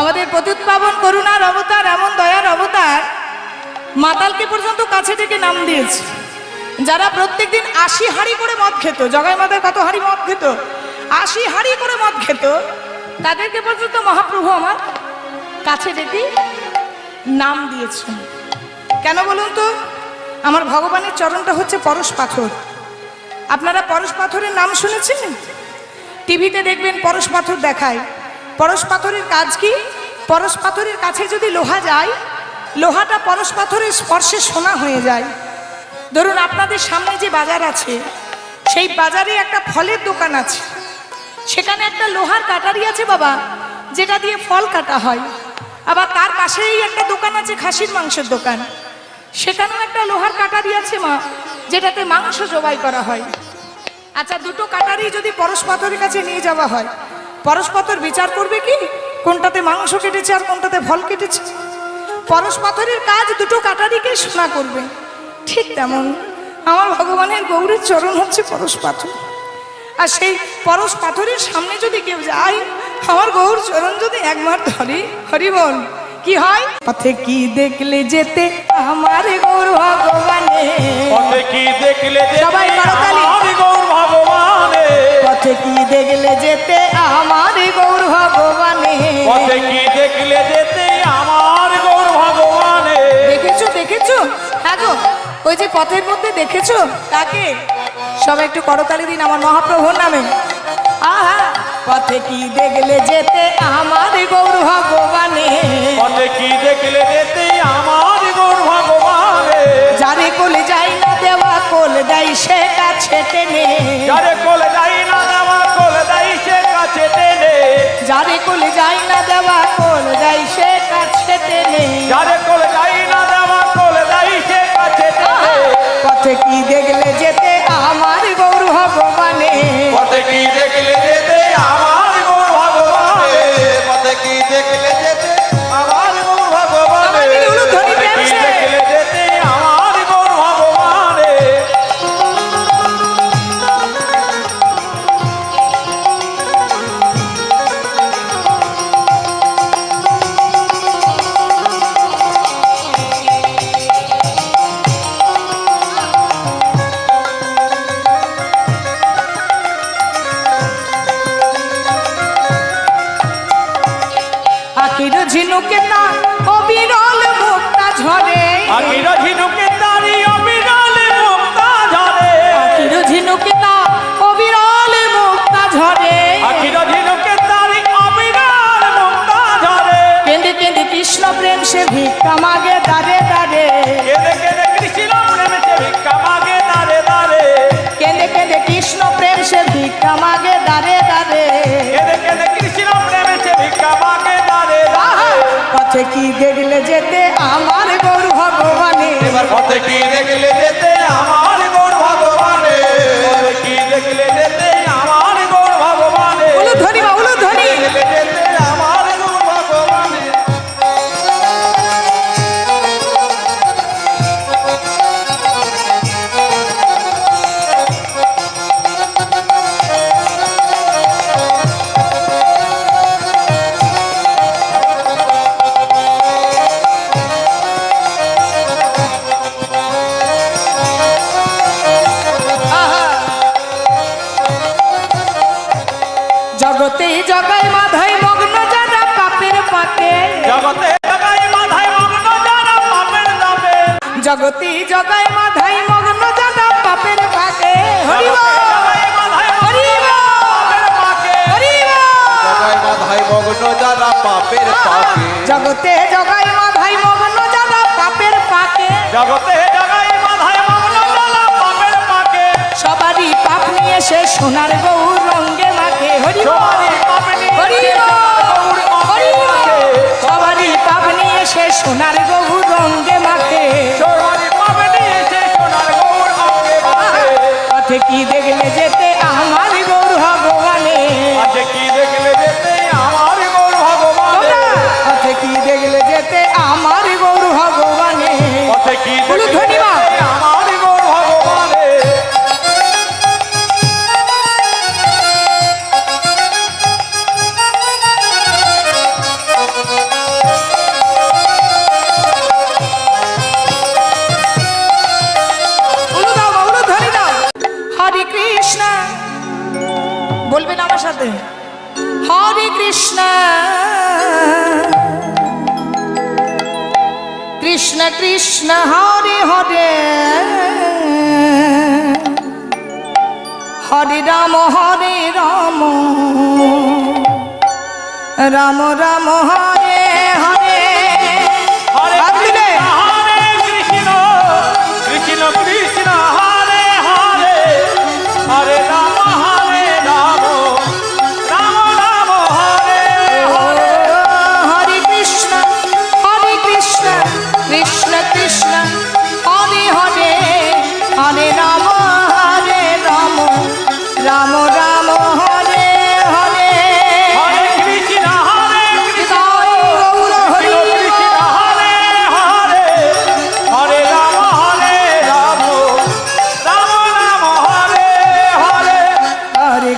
আমাদের প্রত্যুৎপাবন করুণার অবতার, এমন দয়ার অবতার মাতালকে পর্যন্ত কাছে থেকে নাম দিয়েছে। যারা প্রত্যেকদিন আশি হাড়ি করে মদ খেত, জগাই মাতায় কত হাড়ি মদ খেত, আশি হাড়ি করে মদ খেত, তাদেরকে পর্যন্ত মহাপ্রভু আমার কাছে ডেকে নাম দিয়েছেন। কেন বলুন তো? আমার ভগবানের চরণটা হচ্ছে পরশ পাথর। আপনারা পরশ পাথরের নাম শুনেছেন? টিভিতে দেখবেন পরশ পাথর দেখায়। পরশ পাথরের কাজ কি? পরশ পাথরের কাছে যদি লোহা যায়, লোহাটা পরশ পাথরের স্পর্শে সোনা হয়ে যায়। ধরুন আপনাদের সামনে যে বাজার আছে, সেই বাজারে একটা ফলের দোকান আছে। সেখানে একটা লোহার কাটারি আছে বাবা, যেটা দিয়ে ফল কাটা হয়। আবার তার পাশেই একটা দোকান আছে, খাসির মাংসের দোকান। সেখানেও একটা লোহার কাটারি আছে মা, যেটাতে মাংস জবাই করা হয়। আচ্ছা দুটো কাটারি যদি পরশ পাথরের কাছে নিয়ে যাওয়া হয় পরশ পাথর বিচার করবে কি? কোনটাতে মাংস কেটেছে আর কোনটাতে ফল কেটেছে? পরশ পাথরের কাজ দুটো কাটারিকে শোনা করবে। ঠিক তেমন আমার ভগবানের গৌরের চরণ হচ্ছে পরশ পাথর আর সেই পরশ পাথরের সামনে যদি কেউ যায় আমার গৌর চরণ যদি একবার ধরে হরি বল কি হয়? পথে কি দেখলে যেতে আমার গৌর ভগবানে? পথে কি দেখলে সবাই করতালি। গৌর পথে কি দেখলে যেতে আমার গৌর ভগবানে? পথে কি দেখলে যেতে আমার গৌর ভগবানে? দেখেছ দেখেছ? হ্যাঁ ওই যে পথের মধ্যে দেখেছ? তাকে সবাই একটু করতালি দিন আমার মহাপ্রভুর নামে। আহা পথে কি দেখলে যেতে আমার গৌর ভগবানে? পথে কি দেখলে যেতে আমার গৌর ভগবানে? যারে কোলে যাই না দেওয়া কোল দেয় সে কাছে টেনে। যারে কোলে যাই যারে কোলে যাই না দেওয়া কোল যায় সে কাছে নেই যারে কোলে পথে কি দেখলে যেতে? আমার গরু ভগবানে এবার পথে কি জগতে জগাই মাধাই মগ্ন যারা পাপের পাকে জগতে জগাই মাথায় মগ্ন যারা পাপের দাবে জগতে জগাই মাধাই মগ্ন যারা পাপের পাকে হরি জগতে জগাই হরি মগ্ন মাথায় যারা পাপের পাকে জগতে জগাই মাধাই মগ্ন যারা পাপের পাকে জগতে জগাই মাথায় মগ্ন যারা পাপের পাকে সবারই পাপ নিয়ে সে সোনার গৌর রঙ্গে মাকে হরি বল! সবারই পাপ নিয়ে সে সোনার গৌর রঙ্গে মাখে। পথে কি দেখলে হরে কৃষ্ণ। বলবেন আমার সাথে? হরে কৃষ্ণ। কৃষ্ণ কৃষ্ণ, হরে হরে। হরে রাম হরে রাম। রাম রাম, হরে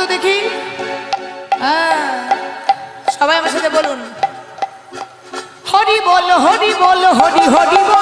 তো দেখি। হ্যাঁ সবাই আমার সাথে বলুন। হরি বল হরি বল হরি হরি বল।